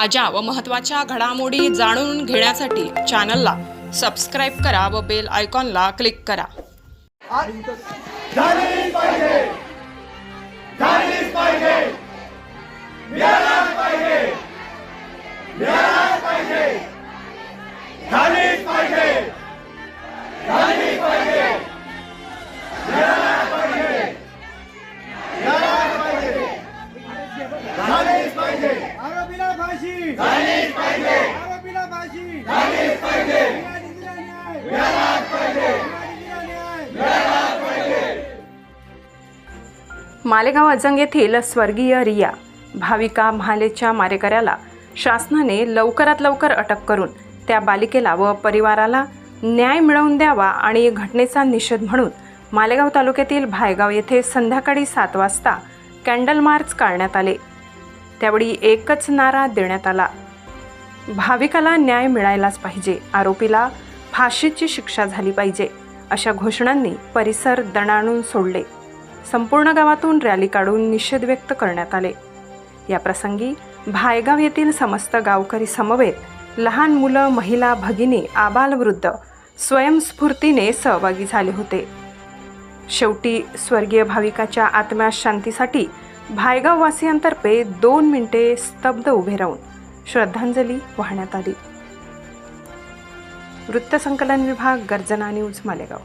ताज्या व महत्त्वाच्या घडामोडी जाणून घेण्यासाठी चॅनलला सबस्क्राईब करा व बेल आयकॉनला क्लिक करा. फाशी झालीच पाहिजे. आरोपीला फाशी. झालीच पाहिजे. न्यायाधीशाला न्याय मिळालाच पाहिजे. न्यायाधीशाला न्याय मिळालाच पाहिजे. मालेगाव अजंग येथील स्वर्गीय रिया भाविका म्हालेच्या मारेकऱ्याला शासनाने लवकरात लवकर अटक करून त्या बालिकेला व परिवाराला न्याय मिळवून द्यावा आणि घटनेचा निषेध म्हणून मालेगाव तालुक्यातील भायगाव येथे संध्याकाळी सात वाजता कॅन्डल मार्च काढण्यात आले. त्यावेळी एकच नारा देण्यात आला. भाविकाला न्याय मिळायलाच पाहिजे आरोपीला फाशीची शिक्षा झाली पाहिजे अशा घोषणांनी परिसर दणाणून सोडले. संपूर्ण गावातून रॅली काढून निषेध व्यक्त करण्यात आले. या प्रसंगी भायगाव येथील समस्त गावकरी समवेत लहान मुलं महिला भगिनी आबालवृद्ध स्वयंस्फूर्तीने सहभागी झाले होते. शेवटी स्वर्गीय भाविकाच्या आत्म्या शांतीसाठी भायगाववासियांतर्फे दोन मिनिटे स्तब्ध उभे राहून श्रद्धांजली वाहण्यात आली. वृत्तसंकलन विभाग गर्जना न्यूज मालेगाव.